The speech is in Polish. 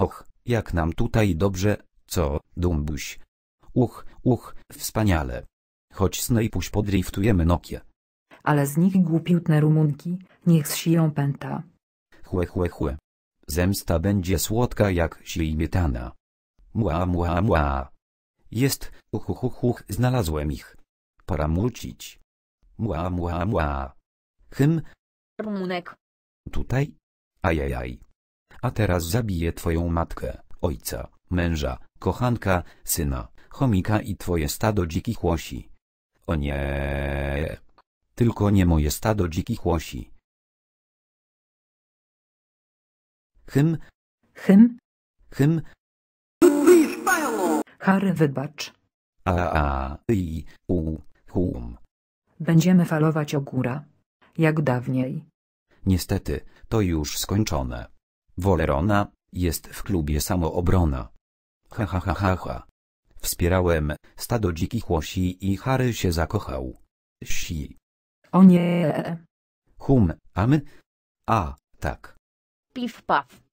Och, jak nam tutaj dobrze, co, Dumbuś? Uch, uch, wspaniale. Chodź Snape'uś podriftujemy Nokię. Ale z nich głupiutne rumunki, niech zsiją pęta. Chłe, chłe, chłe. Zemsta będzie słodka jak śmietana. Mła, mła, mła. Jest, uch, uch, uch, uch, znalazłem ich. Pora mulcić. Mła, mła, mła. Hym, Rumunek. tutaj? Ajajaj. A teraz zabiję twoją matkę, ojca, męża, kochanka, syna, chomika i twoje stado dzikich łosi. O nie. Tylko nie moje stado dzikich łosi. Hym, Hym, hym, Harry wybacz. a, a, i, u, hum. Będziemy falować o góra. Jak dawniej. Niestety, to już skończone. Wolerona jest w klubie samoobrona. Ha ha ha ha ha. Wspierałem stado dzikich łosi i Harry się zakochał. Si. O nie. Hum, a my? A, tak. Pif paf.